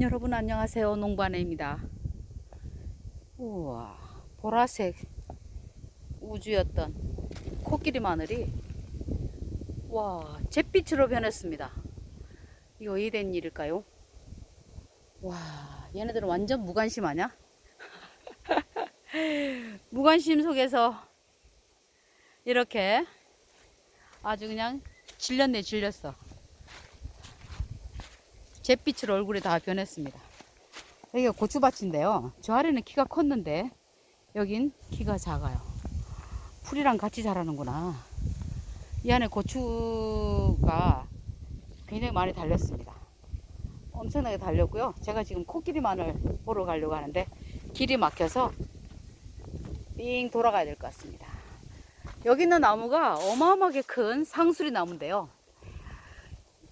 여러분 안녕하세요 농부아내입니다 우와 보라색 우주였던 코끼리 마늘이 와 잿빛으로 변했습니다 이거 왜 된 일일까요? 와 얘네들은 완전 무관심 아냐? 무관심 속에서 이렇게 아주 그냥 질렸네 질렸어 잿빛으로 얼굴이 다 변했습니다. 여기가 고추밭인데요. 저 아래는 키가 컸는데 여긴 키가 작아요. 풀이랑 같이 자라는구나. 이 안에 고추가 굉장히 많이 달렸습니다. 엄청나게 달렸고요. 제가 지금 코끼리 마늘 보러 가려고 하는데 길이 막혀서 삥 돌아가야 될 것 같습니다. 여기 있는 나무가 어마어마하게 큰 상수리 나무인데요.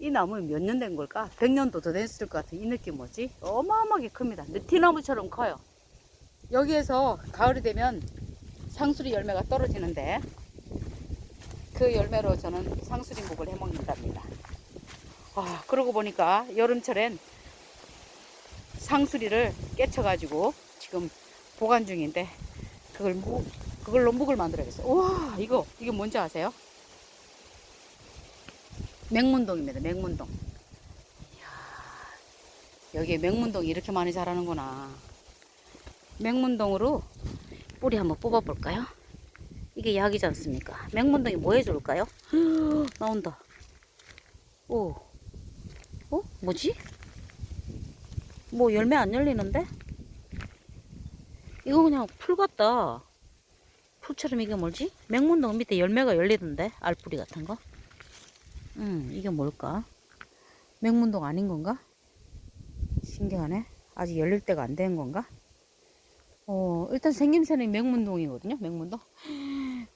이 나무는 몇년 된 걸까? 100년도 더 됐을 것 같은 이 느낌 뭐지? 어마어마하게 큽니다. 느티나무처럼 커요. 여기에서 가을이 되면 상수리 열매가 떨어지는데 그 열매로 저는 상수리묵을 해먹는답니다. 아, 그러고 보니까 여름철엔 상수리를 깨쳐가지고 지금 보관 중인데 그걸 무, 그걸로 묵을 만들어야겠어요. 우와, 이거, 이게 뭔지 아세요? 맹문동입니다. 맹문동. 여기에 맹문동이 이렇게 많이 자라는구나. 맹문동으로 뿌리 한번 뽑아볼까요? 이게 약이지 않습니까? 맹문동이 뭐 해줄까요? 나온다. 오, 어? 뭐지? 뭐 열매 안 열리는데? 이거 그냥 풀 같다. 풀처럼 이게 뭐지? 맹문동 밑에 열매가 열리던데? 알뿌리 같은 거? 음, 이게 뭘까? 맹문동 아닌 건가? 신기하네. 아직 열릴 때가 안 된 건가? 어, 일단 생김새는 맹문동이거든요. 맹문동.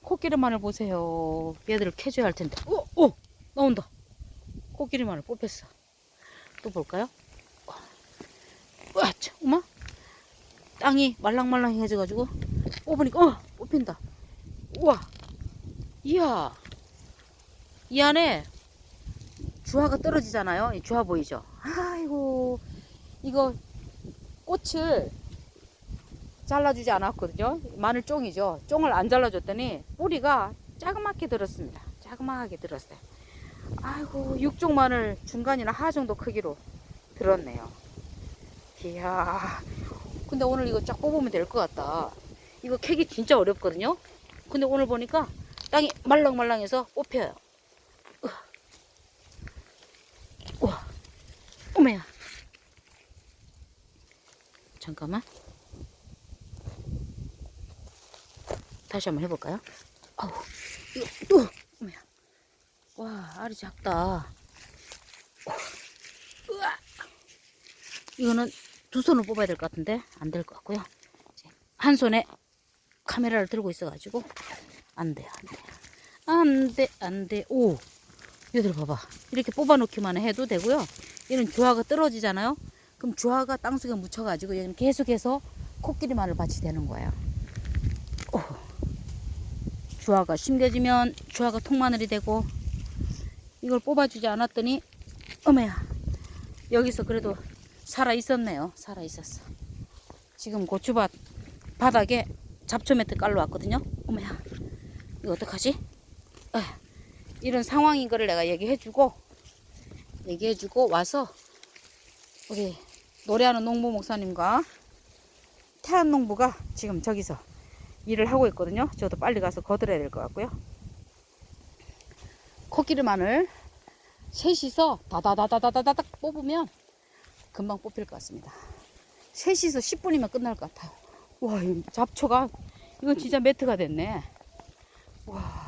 코끼리 마늘 보세요. 얘들을 캐줘야 할 텐데. 오, 오, 나온다. 코끼리 마늘 뽑혔어. 또 볼까요? 와, 참, 어마? 땅이 말랑말랑해져가지고 뽑으니까 어, 뽑힌다. 우와, 이야, 이 안에 주화가 떨어지잖아요. 이 주화 보이죠? 아이고, 이거 꽃을 잘라주지 않았거든요. 마늘 쫑이죠. 쫑을 안 잘라줬더니 뿌리가 자그맣게 들었습니다. 자그마하게 들었어요. 아이고, 육종 마늘 중간이나 하 정도 크기로 들었네요. 이야, 근데 오늘 이거 쫙 뽑으면 될 것 같다. 이거 캐기 진짜 어렵거든요. 근데 오늘 보니까 땅이 말랑말랑해서 뽑혀요. 우와, 어머야. 잠깐만. 다시 한번 해볼까요? 아우, 이거 또, 어머야. 와, 알이 작다. 우와. 이거는 두 손으로 뽑아야 될 것 같은데 안 될 것 같고요. 한 손에 카메라를 들고 있어가지고 안 돼, 안 돼, 안 돼, 안 돼. 오, 얘들 봐봐. 이렇게 뽑아놓기만 해도 되고요. 이런 주화가 떨어지잖아요. 그럼 주화가 땅속에 묻혀가지고 여기는 계속해서 코끼리 마늘 밭이 되는 거예요. 오. 주화가 심겨지면 주화가 통마늘이 되고 이걸 뽑아주지 않았더니 어머야 여기서 그래도 살아 있었네요. 살아 있었어. 지금 고추밭 바닥에 잡초 매트 깔러 왔거든요. 어머야 이거 어떡하지? 아, 이런 상황인 거를 내가 얘기해주고 얘기해주고 와서 우리 노래하는 농부 목사님과 태안 농부가 지금 저기서 일을 하고 있거든요. 저도 빨리 가서 거들어야 될 것 같고요. 코끼리 마늘 셋이서 다다다다다다닥 뽑으면 금방 뽑힐 것 같습니다. 셋이서 10분이면 끝날 것 같아요. 와, 이 잡초가 이건 진짜 매트가 됐네. 와.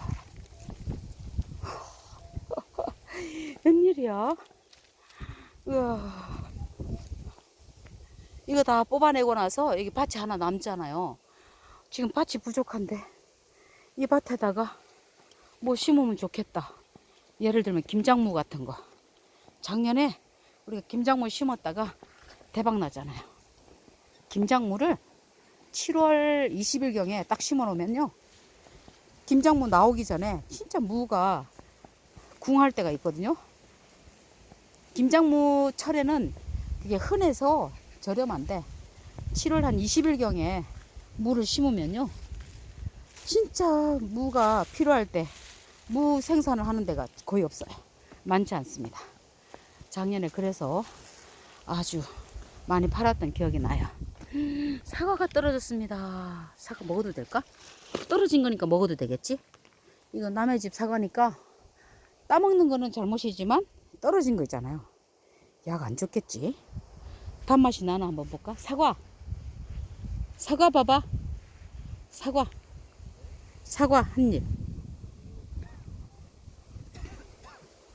웬일이야? 우와. 이거 다 뽑아내고 나서 여기 밭이 하나 남잖아요. 지금 밭이 부족한데 이 밭에다가 뭐 심으면 좋겠다. 예를 들면 김장무 같은 거. 작년에 우리가 김장무 심었다가 대박 나잖아요. 김장무를 7월 20일경에 딱 심어 놓으면요. 김장무 나오기 전에 진짜 무가 궁할 때가 있거든요. 김장무 철에는 그게 흔해서 저렴한데 7월 한 20일경에 무를 심으면요. 진짜 무가 필요할 때 무 생산을 하는 데가 거의 없어요. 많지 않습니다. 작년에 그래서 아주 많이 팔았던 기억이 나요. 사과가 떨어졌습니다. 사과 먹어도 될까? 떨어진 거니까 먹어도 되겠지? 이거 남의 집 사과니까 따먹는 거는 잘못이지만 떨어진 거 있잖아요. 약 안 좋겠지? 단맛이 나나 한번 볼까? 사과. 사과 봐봐. 사과. 사과 한 입.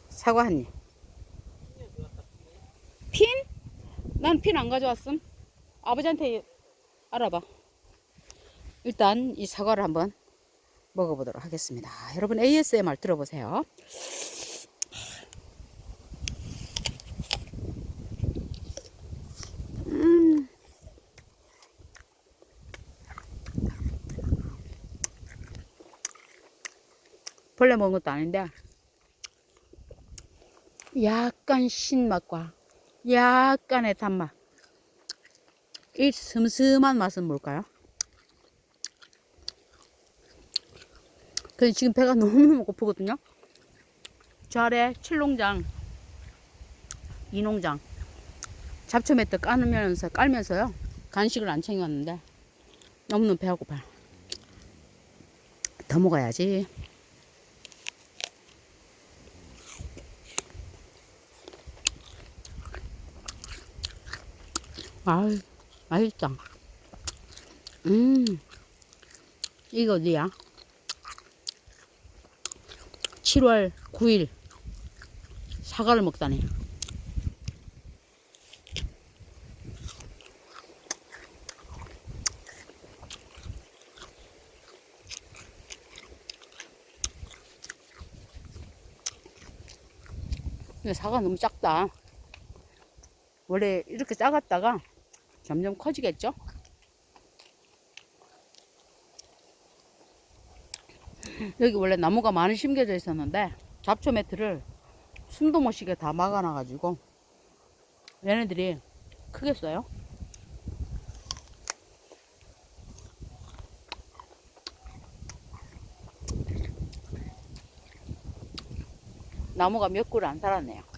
사과 한 입. 핀? 난 핀 안 가져왔음. 아버지한테 알아봐. 일단 이 사과를 한번 먹어보도록 하겠습니다. 여러분 ASMR 들어보세요. 벌레 먹은 것도 아닌데 약간 신맛과 약간의 단맛 이 슴슴한 맛은 뭘까요? 근데 지금 배가 너무너무 고프거든요. 저 아래 7농장, 2농장 잡초 매트 깔면서 깔면서요. 간식을 안 챙겨왔는데 너무너무 배가 고파요. 더 먹어야지. 아유, 맛있다. 음, 이거 어디야? 7월 9일 사과를 먹다니. 사과 너무 작다. 원래 이렇게 작았다가 점점 커지겠죠? 여기 원래 나무가 많이 심겨져 있었는데 잡초 매트를 숨도 못 쉬게 다 막아놔가지고 얘네들이 크겠어요. 나무가 몇 그루 안 살았네요.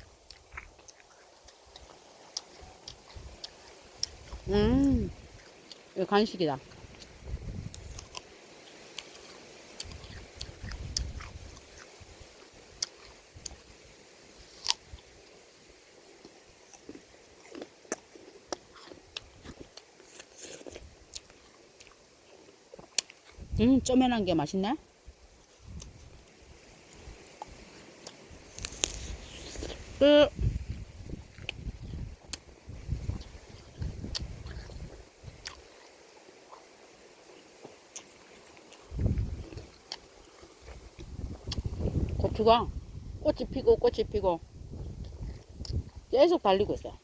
음, 이거 간식이다. 음, 쪼매난 게 맛있네. 끝. 고추가 꽃이 피고 꽃이 피고 계속 달리고 있어요.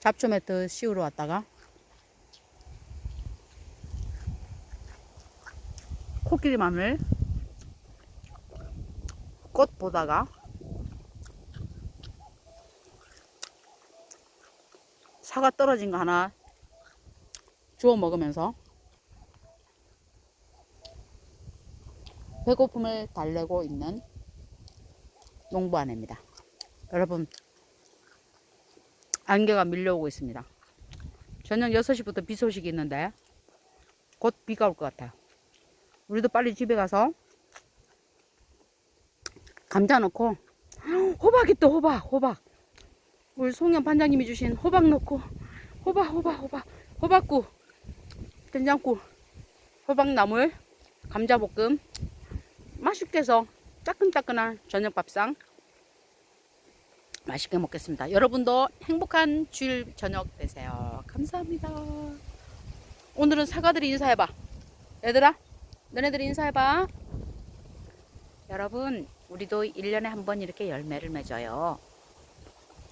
잡초 매트 씌우러 왔다가 코끼리 마늘 꽃 보다가 사과 떨어진 거 하나 주워 먹으면서 배고픔을 달래고 있는 농부 아내입니다. 여러분 안개가 밀려오고 있습니다. 저녁 6시부터 비 소식이 있는데 곧 비가 올 것 같아요. 우리도 빨리 집에 가서 감자 넣고 호박이 또 호박 호박 우리 송현 반장님이 주신 호박 넣고 호박 호박 호박 호박구 된장국 호박나물 감자볶음 맛있게 해서 따끈따끈한 저녁 밥상 맛있게 먹겠습니다. 여러분도 행복한 주일 저녁 되세요. 감사합니다. 오늘은 사과들이 인사해봐. 얘들아, 너네들이 인사해봐. 여러분, 우리도 1년에 한 번 이렇게 열매를 맺어요.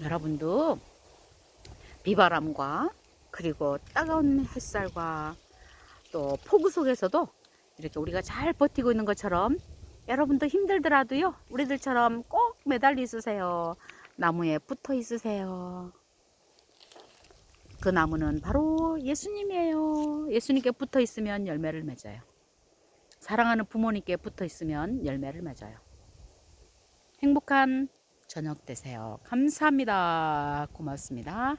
여러분도 비바람과 그리고 따가운 햇살과 또 폭우 속에서도 이렇게 우리가 잘 버티고 있는 것처럼 여러분도 힘들더라도요, 우리들처럼 꼭 매달려 있으세요. 나무에 붙어 있으세요. 그 나무는 바로 예수님이에요. 예수님께 붙어 있으면 열매를 맺어요. 사랑하는 부모님께 붙어 있으면 열매를 맺어요. 행복한 저녁 되세요. 감사합니다. 고맙습니다.